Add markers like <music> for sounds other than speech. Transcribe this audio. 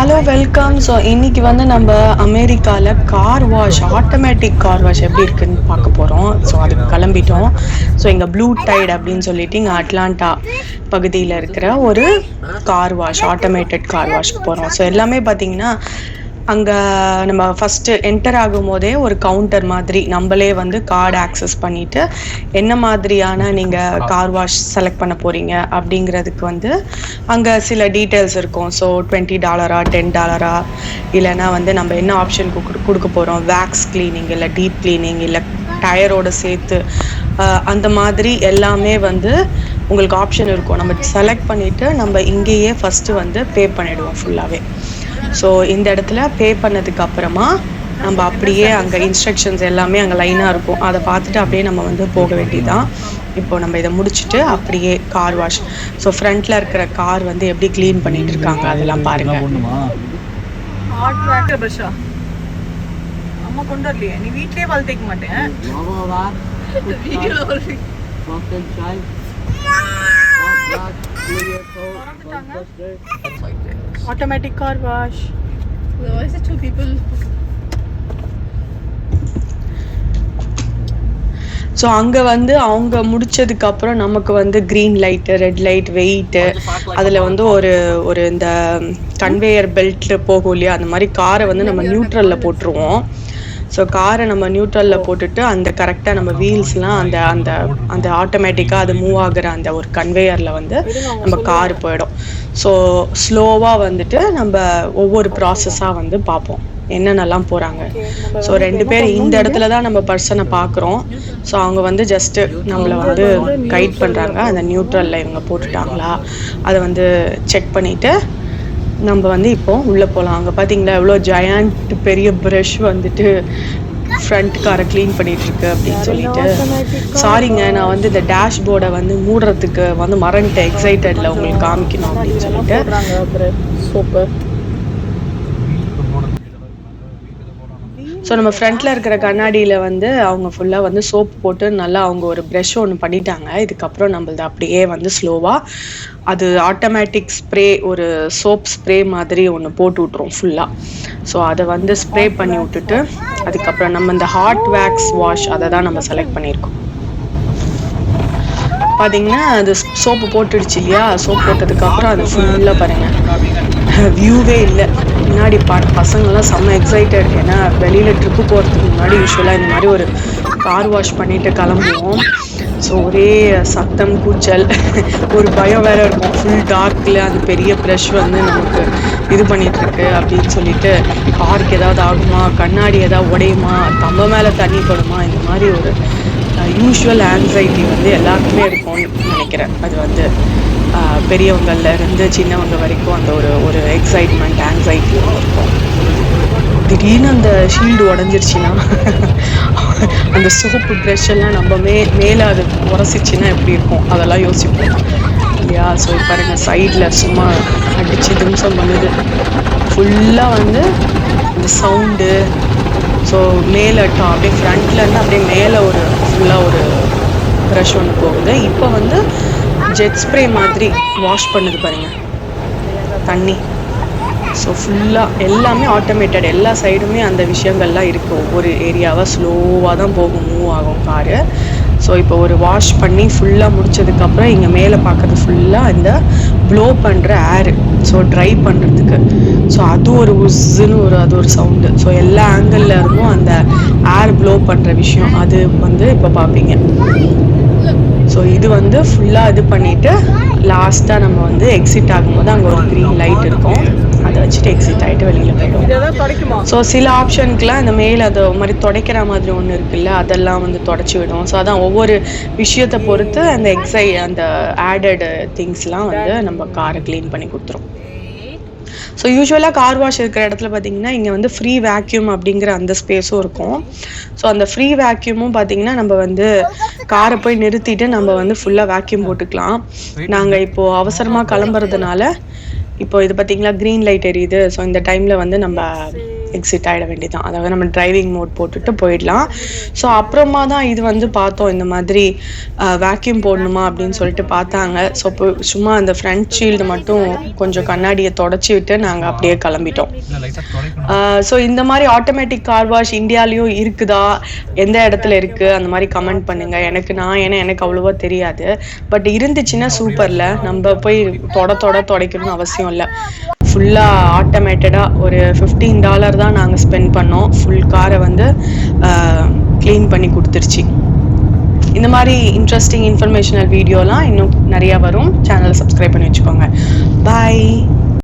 Hello welcome so இன்னைக்கு வந்து நம்ம அமெரிக்காவில் car wash automatic car wash எப்படி இருக்குன்னு பார்க்க போகிறோம் ஸோ அதுக்கு கிளம்பிட்டோம். ஸோ இங்கே ப்ளூ டைட் அப்படின்னு சொல்லிட்டு இங்கே அட்லாண்டா பகுதியில் இருக்கிற ஒரு கார் வாஷ் ஆட்டோமேட்டட் கார் வாஷ்க்கு போகிறோம் ஸோ எல்லாமே பார்த்தீங்கன்னா அங்கே நம்ம ஃபஸ்ட்டு என்டர் ஆகும்போதே ஒரு கவுண்டர் மாதிரி நம்மளே வந்து கார்டு ஆக்சஸ் பண்ணிவிட்டு என்ன மாதிரியான நீங்கள் கார் வாஷ் செலக்ட் பண்ண போகிறீங்க அப்படிங்கிறதுக்கு வந்து அங்கே சில டீட்டெயில்ஸ் இருக்கும். ஸோ டுவெண்ட்டி டாலரா டென் டாலரா இல்லைன்னா வந்து நம்ம என்ன ஆப்ஷன் கொடுக்க போகிறோம் வேக்ஸ் க்ளீனிங் இல்லை டீப் க்ளீனிங் இல்லை டயரோட சேர்த்து அந்த மாதிரி எல்லாமே வந்து உங்களுக்கு ஆப்ஷன் இருக்கும். நம்ம செலக்ட் பண்ணிவிட்டு நம்ம இங்கேயே ஃபஸ்ட்டு வந்து பே பண்ணிவிடுவோம் ஃபுல்லாகவே ஸோ இந்த இடத்துல பே பண்ணதுக்கு அப்புறமா நம்ம அப்படியே அங்கே இன்ஸ்ட்ரக்ஷன்ஸ் எல்லாமே அங்கே லைனாக இருக்கும். அதை பார்த்துட்டு அப்படியே நம்ம வந்து போக வேண்டியதான் இப்போ நம்ம இதை முடிச்சுட்டு அப்படியே கார் வாஷ் ஸோ ஃப்ரண்ட்டில் இருக்கிற கார் வந்து எப்படி க்ளீன் பண்ணிட்டு இருக்காங்க அதெல்லாம் பாருங்க. அம்மா கொண்டு வரலையே. நீ வீட்லயே பல் தேய்க்க மாட்டேன். <laughs> வீடியோல ஒரு <laughs> automatic car wash is it two people? So அங்கே வந்து அவங்க முடிச்சதுக்கு அப்புறம் நமக்கு வந்து green light red light wait அதில் வந்து ஒரு ஒரு இந்த கன்வேயர் பெல்ட் போகும் இல்லையா? அந்த மாதிரி காரை வந்து நம்ம நியூட்ரலில் போட்டுருவோம். ஸோ காரை நம்ம நியூட்ரலில் போட்டுட்டு அந்த கரெக்டாக நம்ம வீல்ஸ்லாம் அந்த அந்த அந்த ஆட்டோமேட்டிக்காக அது மூவ் ஆகுற அந்த ஒரு கன்வேயரில் வந்து நம்ம கார் போயிடும். ஸோ ஸ்லோவாக வந்துட்டு நம்ம ஒவ்வொரு ப்ராசஸாக வந்து பார்ப்போம். என்னென்னலாம் போகிறாங்க ஸோ ரெண்டு பேர் இந்த இடத்துல தான் நம்ம பர்சனை பார்க்குறோம். ஸோ அவங்க வந்து ஜஸ்ட்டு நம்மளை வந்து கைட் பண்ணுறாங்க அந்த நியூட்ரலில் இவங்க போட்டுட்டாங்களா? அதை வந்து செக் பண்ணிவிட்டு நம்ம வந்து இப்போ உள்ளே போகலாம் அங்கே பார்த்தீங்களா எவ்வளோ ஜெயண்ட் பெரிய ப்ரஷ் வந்துட்டு ஃப்ரண்ட் காரை க்ளீன் பண்ணிட்டு இருக்கு அப்படின்னு சொல்லிட்டு. சாரிங்க நான் வந்து இந்த டேஷ்போர்டை வந்து மூடுறதுக்கு வந்து மறந்துட்டேன். எக்ஸைட்டடில் உங்களுக்கு காமிக்கணும் அப்படின்னு சொல்லிட்டு. சூப்பர் ஸோ நம்ம ஃப்ரண்ட்டில் இருக்கிற கண்ணாடியில் வந்து அவங்க ஃபுல்லாக வந்து சோப் போட்டு நல்லா அவங்க ஒரு ப்ரெஷ் ஒன்று பண்ணிட்டாங்க. இதுக்கப்புறம் நம்மளது அப்படியே வந்து ஸ்லோவாக அது ஆட்டோமேட்டிக் ஸ்ப்ரே ஒரு சோப் ஸ்ப்ரே மாதிரி ஒன்று போட்டு விட்ரும் ஃபுல்லாக ஸோ அதை வந்து ஸ்ப்ரே பண்ணி விட்டுட்டு அதுக்கப்புறம் நம்ம இந்த ஹாட் வேக்ஸ் வாஷ் அதை தான் நம்ம செலக்ட் பண்ணியிருக்கோம். பார்த்தீங்கன்னா அது சோப்பு போட்டுடுச்சு இல்லையா? சோப் போட்டதுக்கப்புறம் அது ஃபுல்லாக பாருங்கள் வியூவே இல்லை. முன்னாடி பா பசங்கள்லாம் செம்ம எக்ஸைட்டட் ஏன்னா வெளியில் ட்ரிப்பு போகிறதுக்கு முன்னாடி யூஸ்வலாக இந்த மாதிரி ஒரு கார் வாஷ் பண்ணிட்டு கிளம்புவோம். ஸோ ஒரே சத்தம் கூச்சல். ஒரு பயம் வேற இருக்கும். ஃபுல் டார்க்கில் அந்த பெரிய ப்ரஷ் வந்து நமக்கு இது பண்ணிகிட்ருக்கு அப்படின்னு சொல்லிட்டு பார்க் ஏதாவது ஆகுமா? கண்ணாடி ஏதாவது உடையுமா? தம்ப மேலே தண்ணி படுமா? இந்த மாதிரி ஒரு யூஷுவல் ஆங்ஸைட்டி வந்து எல்லாருக்குமே இருக்கும்னு நினைக்கிறேன். அது வந்து ஆஹ் பெரியவங்கள்ல இருந்து சின்னவங்க வரைக்கும் அந்த ஒரு ஒரு எக்ஸைட்மெண்ட் ஆங்ஸைட்டி இருக்கும். திடீர்னு அந்த ஷீல்டு உடஞ்சிருச்சுன்னா <laughs> அந்த சோப்பு ப்ரெஷ் எல்லாம் நம்ம மே மேலே அது உரசிச்சுன்னா எப்படி இருக்கும்? அதெல்லாம் யோசிப்போம். இல்லையா? ஸோ பாருங்க சைடில் சும்மா அடித்து திம்சம் பண்ணுது. ஃபுல்லாக வந்து இந்த சவுண்டு ஸோ மேலே அப்படியே ஃப்ரண்ட்லேருந்து அப்படியே மேலே ஒரு ஃபுல்லாக ஒரு ப்ரஷ் ஒன்று போகுது. இப்போ வந்து ஜெட் ஸ்ப்ரே மாதிரி வாஷ் பண்ணுது பாருங்கள் தண்ணி. ஸோ ஃபுல்லாக எல்லாமே ஆட்டோமேட்டட் எல்லா சைடுமே அந்த விஷயங்கள்லாம் இருக்குது ஒவ்வொரு ஏரியாவாக ஸ்லோவாக தான் போகும். மூவ் ஆகும் காரு ஸோ இப்போ ஒரு வாஷ் பண்ணி ஃபுல்லாக முடிச்சதுக்கப்புறம் இங்கே மேலே பார்க்கறது ஃபுல்லாக இந்த ப்ளோ பண்ணுற ஏர் ஸோ ட்ரை பண்ணுறதுக்கு ஸோ அது ஒரு உஸ்ஸுன்னு ஒரு அது ஒரு சவுண்டு ஸோ எல்லா ஆங்கிளில் இருந்தும் அந்த ஏர் ப்ளோ பண்ணுற விஷயம். அது வந்து இப்போ பார்ப்பீங்க ஸோ இது வந்து ஃபுல்லாக இது பண்ணிவிட்டு லாஸ்ட்டாக நம்ம வந்து எக்ஸிட் ஆகும்போது அங்கே ஒரு க்ரீன் லைட் இருக்கும். வச்சுட்டு எக்ஸிட் ஆகிட்டு வெளியில் தொடக்குமா? ஸோ சில ஆப்ஷனுக்குலாம் இந்த மேல் அது மாதிரி துடைக்கிற மாதிரி ஒன்று இருக்குல்ல அதெல்லாம் வந்து தொடச்சி விடும் ஸோ அதான் ஒவ்வொரு விஷயத்தை பொறுத்து அந்த எக்ஸை அந்த ஆடட் திங்ஸ்லாம் வந்து நம்ம காரை க்ளீன் பண்ணி கொடுத்துரும். ஸோ யூஸ்வலாக கார் வாஷ் இருக்கிற இடத்துல பார்த்தீங்கன்னா இங்கே வந்து ஃப்ரீ வேக்யூம் அப்படிங்கிற அந்த ஸ்பேஸும் இருக்கும். ஸோ அந்த ஃப்ரீ வேக்யூமும் பார்த்தீங்கன்னா நம்ம வந்து காரை போய் நிறுத்திட்டு நம்ம வந்து ஃபுல்லாக வேக்யூம் போட்டுக்கலாம். நாங்கள் இப்போது அவசரமாக கிளம்புறதுனால இப்போ இது பார்த்தீங்களா க்ரீன் லைட் எரியுது. ஸோ இந்த டைமில் வந்து நம்ம எக்ஸிட் ஆகிட வேண்டியதான் அதாவது நம்ம டிரைவிங் மோட் போட்டுட்டு போயிடலாம். ஸோ அப்புறமா தான் இது வந்து பார்த்தோம் இந்த மாதிரி வேக்யூம் போடணுமா அப்படின்னு சொல்லிட்டு பார்த்தாங்க. ஸோ சும்மா அந்த ஃப்ரண்ட் ஷீல்டு மட்டும் கொஞ்சம் கண்ணாடியை தொடச்சி விட்டு நாங்கள் அப்படியே கிளம்பிட்டோம். ஸோ இந்த மாதிரி ஆட்டோமேட்டிக் கார் வாஷ் இந்தியாலேயும் இருக்குதா? எந்த இடத்துல இருக்கு? அந்த மாதிரி கமெண்ட் பண்ணுங்க. எனக்கு நான் ஏன்னா எனக்கு அவ்வளோவா தெரியாது. பட் இருந்துச்சுன்னா சூப்பர்ல நம்ம போய் தொட தொட துடைக்கணும்னு அவசியம் இல்லை. ஃபுல்லாக ஆட்டோமேட்டடாக ஒரு ஃபிஃப்டீன் டாலர் தான் நாங்கள் ஸ்பெண்ட் பண்ணோம். ஃபுல் காரை வந்து க்ளீன் பண்ணி கொடுத்துருச்சு. இந்த மாதிரி இன்ட்ரெஸ்டிங் இன்ஃபர்மேஷனல் வீடியோலாம் இன்னும் நிறையா வரும். சேனலை சப்ஸ்கிரைப் பண்ணி வச்சுக்கோங்க. பாய்